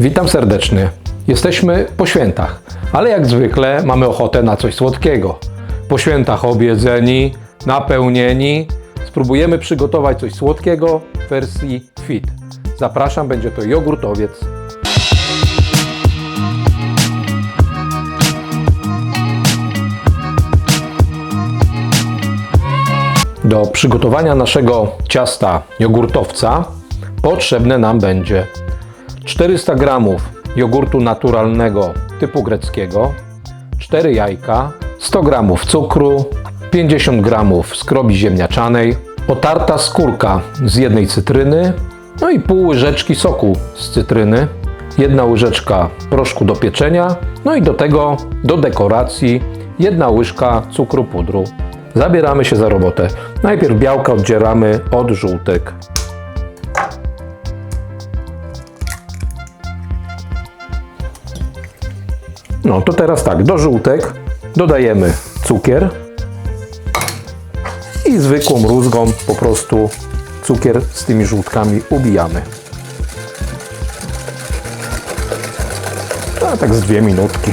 Witam serdecznie. Jesteśmy po świętach, ale jak zwykle mamy ochotę na coś słodkiego. Po świętach obiedzeni, napełnieni, spróbujemy przygotować coś słodkiego w wersji fit. Zapraszam, będzie to jogurtowiec. Do przygotowania naszego ciasta jogurtowca potrzebne nam będzie 400 g jogurtu naturalnego typu greckiego, 4 jajka, 100 g cukru, 50 g skrobi ziemniaczanej, otarta skórka z jednej cytryny, no i pół łyżeczki soku z cytryny, jedna łyżeczka proszku do pieczenia, no i do tego do dekoracji jedna łyżka cukru pudru. Zabieramy się za robotę. Najpierw białka oddzieramy od żółtek. No to teraz tak, do żółtek dodajemy cukier i zwykłą rózgą po prostu cukier z tymi żółtkami ubijamy. A tak z dwie minutki.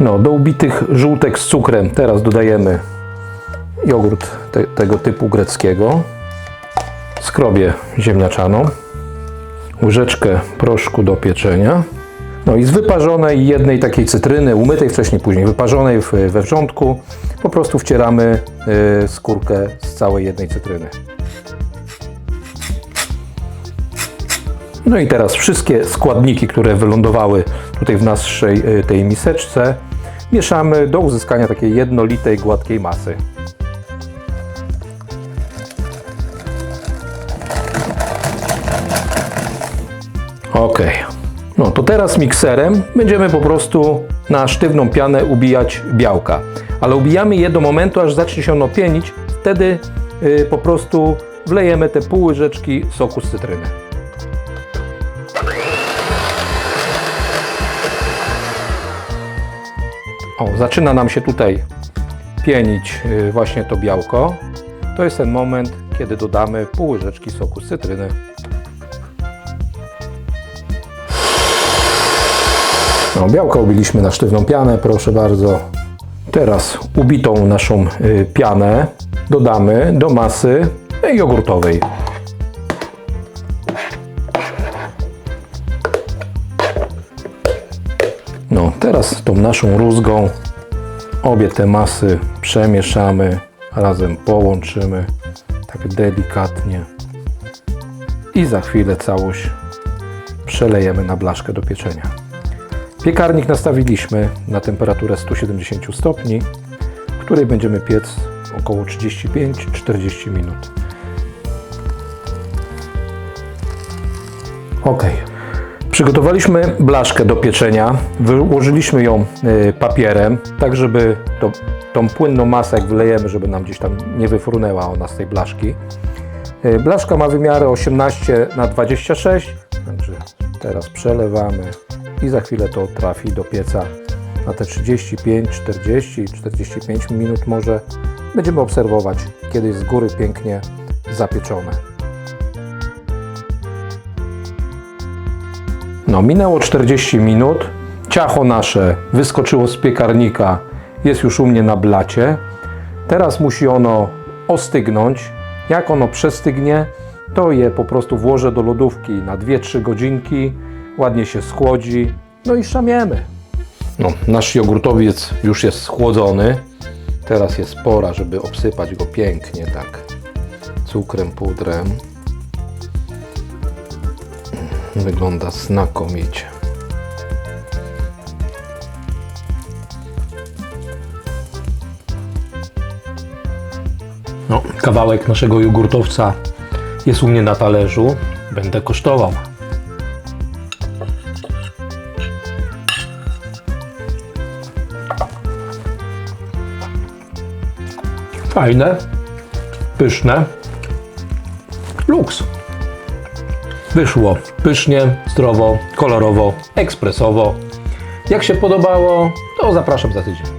No, do ubitych żółtek z cukrem teraz dodajemy jogurt te, tego typu greckiego, skrobię ziemniaczaną, łyżeczkę proszku do pieczenia, no i z wyparzonej jednej takiej cytryny, umytej wcześniej, później wyparzonej we wrzątku, po prostu wcieramy y, skórkę z całej jednej cytryny. No i teraz wszystkie składniki, które wylądowały tutaj w naszej y, tej miseczce, mieszamy do uzyskania takiej jednolitej, gładkiej masy. Ok. No to teraz mikserem będziemy po prostu na sztywną pianę ubijać białka. Ale ubijamy je do momentu, aż zacznie się ono pienić. Wtedy y, po prostu wlejemy te pół łyżeczki soku z cytryny. O, zaczyna nam się tutaj pienić y, właśnie to białko. To jest ten moment, kiedy dodamy pół łyżeczki soku z cytryny. No, białko ubiliśmy na sztywną pianę, proszę bardzo. Teraz ubitą naszą y, pianę dodamy do masy jogurtowej. No, teraz tą naszą rózgą obie te masy przemieszamy, razem połączymy tak delikatnie i za chwilę całość przelejemy na blaszkę do pieczenia. Piekarnik nastawiliśmy na temperaturę 170 stopni, w której będziemy piec około 35-40 minut. Ok. Przygotowaliśmy blaszkę do pieczenia, wyłożyliśmy ją y, papierem, tak żeby to, tą płynną masę jak wylejemy, żeby nam gdzieś tam nie wyfrunęła ona z tej blaszki. Y, Blaszka ma wymiary 18 na 26, także teraz przelewamy i za chwilę to trafi do pieca na te 35, 40, 45 minut może. Będziemy obserwować, kiedy jest z góry pięknie zapieczone. No, minęło 40 minut. Ciacho nasze wyskoczyło z piekarnika, jest już u mnie na blacie. Teraz musi ono ostygnąć. Jak ono przestygnie, to je po prostu włożę do lodówki na 2-3 godzinki. Ładnie się schłodzi. No i szamiemy. No, nasz jogurtowiec już jest schłodzony. Teraz jest pora, żeby obsypać go pięknie tak cukrem, pudrem. Wygląda znakomicie. No, kawałek naszego jogurtowca jest u mnie na talerzu. Będę kosztował. Fajne, pyszne. Luks. Wyszło pysznie, zdrowo, kolorowo, ekspresowo. Jak się podobało, to zapraszam za tydzień.